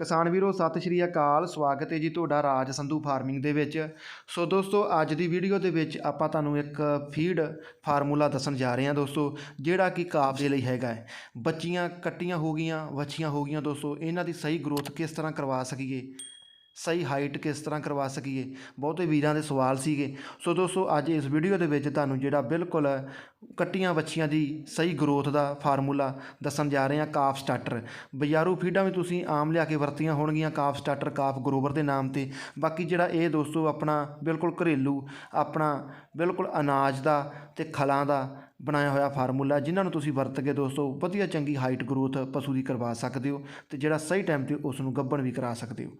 ਕਿਸਾਨ ਵੀਰੋ, ਸਤਿ ਸ਼੍ਰੀ ਅਕਾਲ। ਸਵਾਗਤ ਹੈ ਜੀ ਤੁਹਾਡਾ ਰਾਜ ਸੰਧੂ ਫਾਰਮਿੰਗ ਦੇ ਵਿੱਚ। ਸੋ ਦੋਸਤੋ, ਅੱਜ ਦੀ ਵੀਡੀਓ ਦੇ ਵਿੱਚ ਆਪਾਂ ਤੁਹਾਨੂੰ ਇੱਕ ਫੀਡ ਫਾਰਮੂਲਾ ਦੱਸਣ ਜਾ ਰਹੇ ਹਾਂ ਦੋਸਤੋ, ਜਿਹੜਾ ਕਿ ਕਾਫ ਦੇ ਲਈ ਹੈਗਾ ਹੈ। ਬੱਚੀਆਂ ਕੱਟੀਆਂ ਹੋ ਗਈਆਂ, ਵੱਛੀਆਂ ਹੋ ਗਈਆਂ ਦੋਸਤੋ, ਇਹਨਾਂ ਦੀ ਸਹੀ ਗਰੋਥ ਕਿਸ ਤਰ੍ਹਾਂ ਕਰਵਾ ਸਕੀਏ? ਸਹੀ ਹਾਈਟ ਕਿਸ ਤਰ੍ਹਾਂ ਕਰਵਾ ਸਕੀਏ? ਬਹੁਤੇ ਵੀਰਾਂ ਦੇ ਸਵਾਲ ਸੀਗੇ। ਸੋ ਦੋਸਤੋ, ਅੱਜ ਇਸ ਵੀਡੀਓ ਦੇ ਵਿੱਚ ਤੁਹਾਨੂੰ ਜਿਹੜਾ ਬਿਲਕੁਲ ਕੱਟੀਆਂ ਵੱਛੀਆਂ ਦੀ ਸਹੀ ਗਰੋਥ ਦਾ ਫਾਰਮੂਲਾ ਦੱਸਣ ਜਾ ਰਹੇ ਹਾਂ ਕਾਫ ਸਟਾਰਟਰ ਬਜ਼ਾਰੂ ਫੀਡਾਂ ਵੀ ਤੁਸੀਂ ਆਮ ਲਿਆ ਕੇ ਵਰਤੀਆਂ ਹੋਣਗੀਆਂ ਕਾਫ ਸਟਾਰਟਰ ਕਾਫ ਗਰੋਵਰ ਦੇ ਨਾਮ ਤੇ। ਬਾਕੀ ਜਿਹੜਾ ਇਹ ਦੋਸਤੋ, ਆਪਣਾ ਬਿਲਕੁਲ ਘਰੇਲੂ, ਆਪਣਾ ਬਿਲਕੁਲ ਅਨਾਜ ਦਾ ਤੇ ਖਲਾਂ ਦਾ ਬਣਾਇਆ ਹੋਇਆ ਫਾਰਮੂਲਾ ਜਿਨ੍ਹਾਂ ਨੂੰ ਤੁਸੀਂ ਵਰਤ ਕੇ ਦੋਸਤੋ ਵਧੀਆ ਚੰਗੀ ਹਾਈਟ ਗਰੋਥ ਪਸ਼ੂ ਦੀ ਕਰਵਾ ਸਕਦੇ ਹੋ ਤੇ ਜਿਹੜਾ ਸਹੀ ਟਾਈਮ ਤੇ ਉਸ ਨੂੰ ਗੱਭਣ ਵੀ ਕਰਾ ਸਕਦੇ ਹੋ।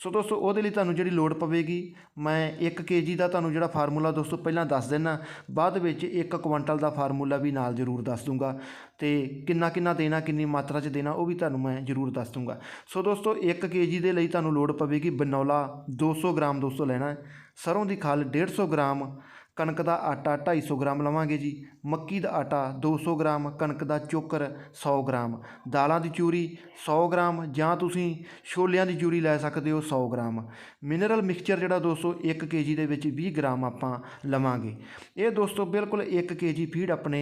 ਸੋ ਦੋਸਤੋ, ਉਹਦੇ ਲਈ ਤੁਹਾਨੂੰ ਜਿਹੜੀ ਲੋੜ ਪਵੇਗੀ, ਮੈਂ 1 ਕੇਜੀ ਦਾ ਤੁਹਾਨੂੰ ਜਿਹੜਾ ਫਾਰਮੂਲਾ ਦੋਸਤੋ ਪਹਿਲਾਂ ਦੱਸ ਦਿੰਨਾ। ਬਾਅਦ ਵਿੱਚ 1 ਕੁਇੰਟਲ ਦਾ ਫਾਰਮੂਲਾ ਵੀ ਨਾਲ ਜ਼ਰੂਰ ਦੱਸ ਦੂੰਗਾ ਤੇ ਕਿੰਨਾ ਕਿੰਨਾ ਦੇਣਾ, ਕਿੰਨੀ ਮਾਤਰਾ 'ਚ ਦੇਣਾ, ਉਹ ਵੀ ਤੁਹਾਨੂੰ ਮੈਂ ਜ਼ਰੂਰ ਦੱਸ ਦੂੰਗਾ। ਸੋ ਦੋਸਤੋ 1 ਕੇਜੀ ਦੇ ਲਈ ਤੁਹਾਨੂੰ ਲੋੜ ਪਵੇਗੀ ਬਨੌਲਾ 200 ਗ੍ਰਾਮ ਦੋਸਤੋ ਲੈਣਾ ਹੈ। ਸਰੋਂ ਦੀ ਖਲ 150 ਗ੍ਰਾਮ ਕਣਕ ਦਾ ਆਟਾ 250 ਗ੍ਰਾਮ ਲਵਾਂਗੇ ਜੀ। ਮੱਕੀ ਦਾ ਆਟਾ 200 ਗ੍ਰਾਮ, ਕਣਕ ਦਾ ਚੋਕਰ 100 ਗ੍ਰਾਮ। ਦਾਲਾਂ ਦੀ ਚੂਰੀ 100 ਗ੍ਰਾਮ ਜਾਂ ਤੁਸੀਂ ਛੋਲਿਆਂ ਦੀ ਚੂਰੀ ਲੈ ਸਕਦੇ ਹੋ 100 ਗ੍ਰਾਮ। ਮਿਨਰਲ ਮਿਕਸਚਰ ਜਿਹੜਾ ਦੋਸਤੋ 1 ਕੇਜੀ ਦੇ ਵਿੱਚ 20 ਗ੍ਰਾਮ ਆਪਾਂ ਲਵਾਂਗੇ। ਇਹ ਦੋਸਤੋ ਬਿਲਕੁਲ 1 ਕੇਜੀ ਫੀਡ ਆਪਣੇ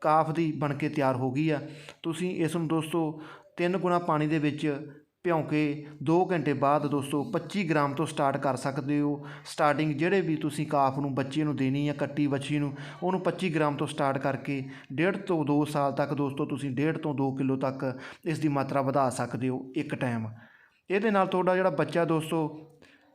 ਕਾਫ ਦੀ ਬਣ ਕੇ ਤਿਆਰ ਹੋ ਗਈ ਆ। ਤੁਸੀਂ ਇਸ ਨੂੰ ਦੋਸਤੋ ਤਿੰਨ ਗੁਣਾ ਪਾਣੀ ਦੇ ਵਿੱਚ ਭਿਉਂ ਕੇ 2 ਘੰਟੇ ਬਾਅਦ ਦੋਸਤੋ 25 ਗ੍ਰਾਮ ਤੋਂ ਸਟਾਰਟ ਕਰ ਸਕਦੇ ਹੋ। ਸਟਾਰਟਿੰਗ ਜਿਹੜੇ ਵੀ ਤੁਸੀਂ ਕਾਫ ਨੂੰ ਬੱਚੇ ਨੂੰ ਦੇਣੀ ਹੈ ਕੱਟੀ ਬੱਚੀ ਨੂੰ, ਉਹਨੂੰ 25 ਗ੍ਰਾਮ ਤੋਂ ਸਟਾਰਟ ਕਰਕੇ ਡੇਢ ਤੋਂ 2 ਸਾਲ ਤੱਕ ਦੋਸਤੋ ਤੁਸੀਂ ਡੇਢ ਤੋਂ 2 ਕਿਲੋ ਤੱਕ ਇਸ ਦੀ ਮਾਤਰਾ ਵਧਾ ਸਕਦੇ ਹੋ ਇੱਕ ਟਾਈਮ ਇਹਦੇ ਨਾਲ ਤੁਹਾਡਾ ਜਿਹੜਾ ਬੱਚਾ ਦੋਸਤੋ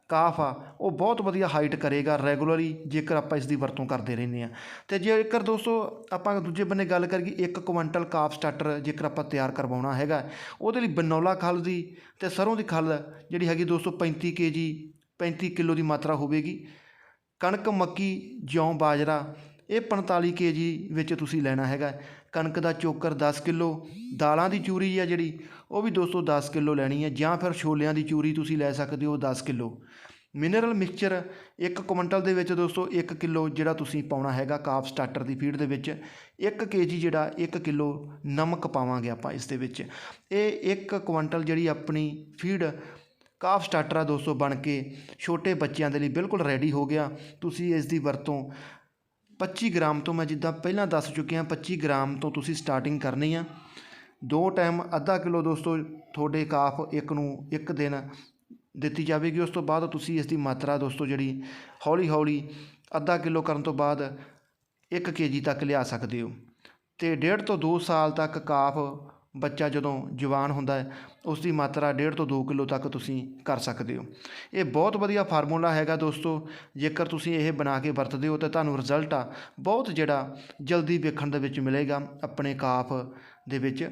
ਕਾਫ ਆ, ਉਹ ਬਹੁਤ ਵਧੀਆ ਹਾਈਟ ਕਰੇਗਾ ਰੈਗੂਲਰਲੀ ਜੇਕਰ ਆਪਾਂ ਇਸ ਦੀ ਵਰਤੋਂ ਕਰਦੇ ਰਹਿੰਦੇ ਆ ਤੇ ਜੇਕਰ ਦੋਸਤੋ ਆਪਾਂ ਦੂਜੇ ਬੰਨੇ ਗੱਲ ਕਰੀਏ, ਇੱਕ ਕੁਇੰਟਲ ਕਾਫ ਸਟਾਰਟਰ ਜੇਕਰ ਆਪਾਂ ਤਿਆਰ ਕਰਵਾਉਣਾ ਹੈਗਾ, ਉਹਦੇ ਲਈ ਬਨੌਲਾ ਖਲ ਦੀ ਤੇ ਸਰੋਂ ਦੀ ਖਲ ਜਿਹੜੀ ਹੈਗੀ ਦੋਸਤੋ 35 ਕੇਜੀ 35 ਕਿਲੋ ਦੀ ਮਾਤਰਾ ਹੋਵੇਗੀ। ਕਣਕ, ਮੱਕੀ, ਜੌਂ, ਬਾਜਰਾ, ਇਹ 45 ਕੇਜੀ ਵਿੱਚ ਤੁਸੀਂ ਲੈਣਾ ਹੈਗਾ। ਕਣਕ ਦਾ ਚੋਕਰ 10 ਕਿਲੋ, ਦਾਲਾਂ ਦੀ ਚੂਰੀ ਆ ਜਿਹੜੀ, ਉਹ ਵੀ ਦੋਸਤੋ 10 ਕਿਲੋ ਲੈਣੀ ਹੈ ਜਾਂ ਫਿਰ ਛੋਲਿਆਂ ਦੀ ਚੂਰੀ ਤੁਸੀਂ ਲੈ ਸਕਦੇ ਹੋ 10 ਕਿਲੋ। ਮਿਨਰਲ ਮਿਕਸਚਰ ਇੱਕ ਕੁਇੰਟਲ ਦੇ ਵਿੱਚ ਦੋਸਤੋ 1 ਕਿਲੋ ਜਿਹੜਾ ਤੁਸੀਂ ਪਾਉਣਾ ਹੈਗਾ ਕਾਫ ਸਟਾਰਟਰ ਦੀ ਫੀਡ ਦੇ ਵਿੱਚ 1 ਕੇਜੀ ਜਿਹੜਾ 1 ਕਿਲੋ ਨਮਕ ਪਾਵਾਂਗੇ ਆਪਾਂ ਇਸ ਦੇ ਵਿੱਚ। ਇਹ 1 ਕੁਇੰਟਲ ਜਿਹੜੀ ਆਪਣੀ ਫੀਡ ਕਾਫ ਸਟਾਰਟਰ ਆ ਦੋਸਤੋ ਬਣ ਕੇ ਛੋਟੇ ਬੱਚਿਆਂ ਦੇ ਲਈ ਬਿਲਕੁਲ ਰੈਡੀ ਹੋ ਗਿਆ। ਤੁਸੀਂ ਇਸ ਦੀ ਵਰਤੋਂ 25 ਗ੍ਰਾਮ ਤੋਂ ਮੈਂ ਜਿੱਦਾਂ ਪਹਿਲਾਂ ਦੱਸ ਚੁੱਕਿਆ 25 ਗ੍ਰਾਮ ਤੋਂ ਤੁਸੀਂ ਸਟਾਰਟਿੰਗ ਕਰਨੀ ਆ। ਦੋ ਟਾਈਮ ਅੱਧਾ ਕਿਲੋ ਦੋਸਤੋ ਤੁਹਾਡੇ ਕਾਫ ਇੱਕ ਨੂੰ ਇੱਕ ਦਿਨ ਦਿੱਤੀ ਜਾਵੇਗੀ। ਉਸ ਤੋਂ ਬਾਅਦ ਤੁਸੀਂ ਇਸ ਦੀ ਮਾਤਰਾ ਦੋਸਤੋ ਜਿਹੜੀ ਹੌਲੀ ਹੌਲੀ ਅੱਧਾ ਕਿਲੋ ਕਰਨ ਤੋਂ ਬਾਅਦ 1 ਕੇਜੀ ਤੱਕ ਲਿਆ ਸਕਦੇ ਹੋ। ਤੇ ਡੇਢ ਤੋਂ 2 ਸਾਲ ਤੱਕ ਕਾਫ ਬੱਚਾ ਜਦੋਂ ਜਵਾਨ ਹੁੰਦਾ ਹੈ ਉਸ ਦੀ ਮਾਤਰਾ ਡੇਢ ਤੋਂ 2 ਕਿਲੋ ਤੱਕ ਤੁਸੀਂ ਕਰ ਸਕਦੇ ਹੋ। ਇਹ ਬਹੁਤ ਵਧੀਆ ਫਾਰਮੂਲਾ ਹੈਗਾ ਦੋਸਤੋ। ਜੇਕਰ ਤੁਸੀਂ ਇਹ ਬਣਾ ਕੇ ਵਰਤਦੇ ਹੋ, ਤਾਂ ਤੁਹਾਨੂੰ ਰਿਜ਼ਲਟ ਆ ਬਹੁਤ ਜਿਹੜਾ ਜਲਦੀ ਵੇਖਣ ਦੇ ਵਿੱਚ ਮਿਲੇਗਾ ਆਪਣੇ ਕਾਫ ਦੇ ਵਿੱਚ।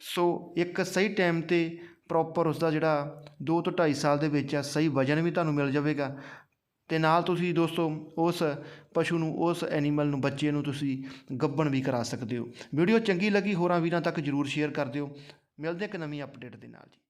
ਸੋ ਇੱਕ ਸਹੀ ਟਾਈਮ ਤੇ ਪ੍ਰੋਪਰ ਉਸ ਦਾ ਜਿਹੜਾ 2 ਤੋਂ 2.5 ਸਾਲ ਦੇ ਵਿੱਚ ਆ, ਸਹੀ ਵਜਨ ਵੀ ਤੁਹਾਨੂੰ ਮਿਲ ਜਾਵੇਗਾ। ਅਤੇ ਨਾਲ ਤੁਸੀਂ ਦੋਸਤੋ ਉਸ ਪਸ਼ੂ ਨੂੰ, ਉਸ ਐਨੀਮਲ ਨੂੰ, ਬੱਚੇ ਨੂੰ ਤੁਸੀਂ ਗੱਭਣ ਵੀ ਕਰਾ ਸਕਦੇ ਹੋ। ਵੀਡੀਓ ਚੰਗੀ ਲੱਗੀ, ਹੋਰਾਂ ਵੀਰਾਂ ਤੱਕ ਜਰੂਰ ਸ਼ੇਅਰ ਕਰ ਦਿਓ। ਮਿਲਦੇ ਇੱਕ ਨਵੀਂ ਅਪਡੇਟ ਦੇ ਨਾਲ ਜੀ।